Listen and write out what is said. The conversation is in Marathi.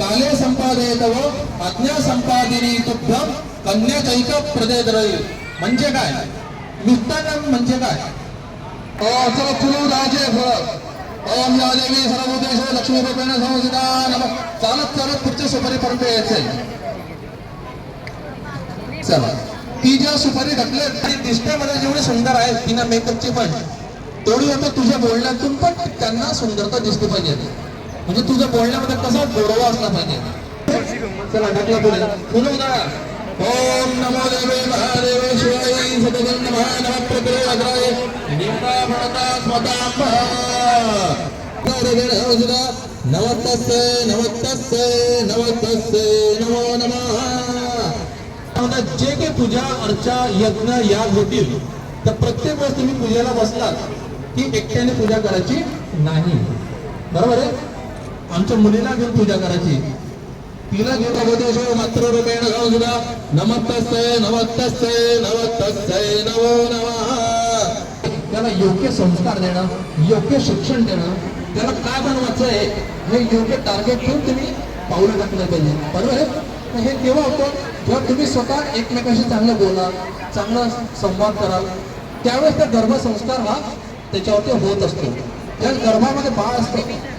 काले संपादयतव आज्ञा संपादिनी तुभ्यम कन्याकैक प्रदेदरई म्हणजे काय? निष्ठागम म्हणजे काय? ओम चला राजे फळ. ओम या देवी सर्वभूतेश लक्ष्मी रूपेण संस्थिता नम. चालत चालत पुढच्या सुपारीपर्यंत यायचंय. चला. ती ज्या सुपारी घातली ती मला जेवढी सुंदर आहे तिना मेकअपची पण. तेवढी आता तुझ्या बोलण्यातून पण त्यांना सुंदरता दिसली पाहिजे. म्हणजे तुझ्या बोलण्यामध्ये कसा गोडवा असला पाहिजे? चला टाकला पुढे. बोलू ना. ओम नमो देवे महादेवे शिवाय सदगन नमः नमः प्रकृती अग्राय निमता भणता स्वतांबा नमस्तस्ते नमस्तस्ते नमस्तस्ते नमो नमः। आता जे काही पूजा अर्चा यज्ञ याग होतील तर प्रत्येक वेळेस तुम्ही पूजेला बसलात की एकट्याने पूजा करायची नाही. बरोबर आहे? आमच्या मुलीला घेऊन पूजा करायची. तिला घेऊन अगोदर हो, मात्र रूपेण सुद्धा. नमस्तस्ते नमस्तस्ते नमस्तस्ते नवो नमः. त्याला योग्य संस्कार देणं योग्य शिक्षण देणं त्याला काय बनवायचं आहे हे योग्य टार्गेट घेऊन तुम्ही पावलं टाकलं पाहिजे. बरोबर आहे? हे केव्हा होतं? जेव्हा तुम्ही स्वतः एकमेकाशी चांगलं बोला चांगला संवाद कराल त्यावेळेस त्या गर्भसंस्कार हा त्याच्यावरती होत असतो. त्या गर्भामध्ये बाळ असतं